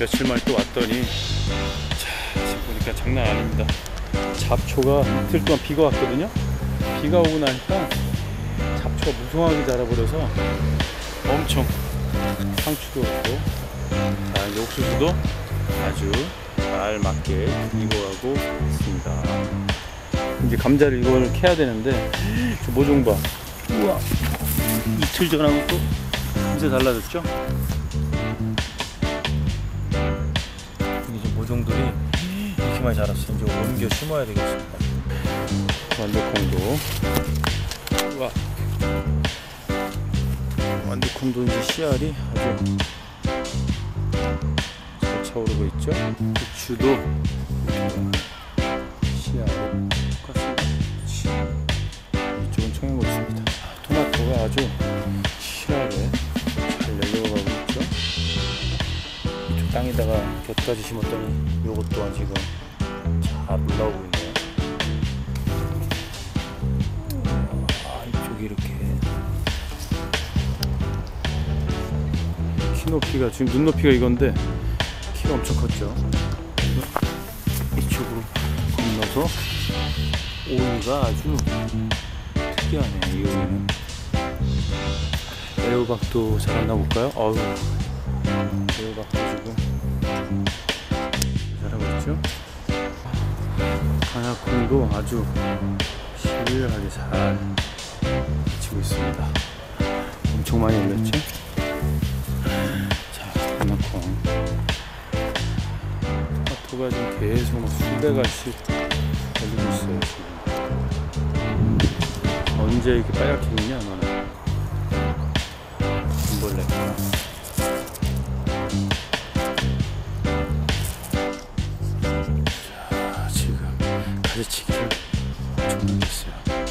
며칠 만에 또 왔더니 자 지금 보니까 장난 아닙니다. 잡초가 이틀 동안 비가 왔거든요? 비가 오고 나니까 잡초가 무성하게 자라버려서 엄청 상추도 없고 자 이제 옥수수도 아주 잘 맞게 익어가고 있습니다. 이제 감자를 이걸 캐야 되는데 저 모종 봐 우와. 이틀 전하고 또 금세 달라졌죠? 모종들이 이렇게 많이 자랐어. 이제 옮겨 심어야 되겠습니다. 완두콩도. 우와. 완두콩도 이제 씨알이 아주 잘 차오르고 있죠? 고추도 씨알이 똑같습니다. 이쪽은 청양고추입니다. 토마토가 아주 땅에다가 곁까지 심었더니 요것 또한 지금 잘 올라오고 있네요 아, 이쪽이 이렇게 키 높이가 지금 눈 높이가 이건데 키가 엄청 컸죠. 이쪽으로 건너서 오이가 아주 특이하네 이 오이는. 애호박도 자랐나 볼까요? 어우 지금 자라고 있죠. 가나콩도 아주 실하게 잘 치고 있습니다. 엄청 많이 올렸죠? 자, 가나콩. 토마토가 지금 계속 막 수백 알씩 올리고 있어요, 지금. 언제 이렇게 빨갛게 익냐, 너는? 벌레 Gotcha.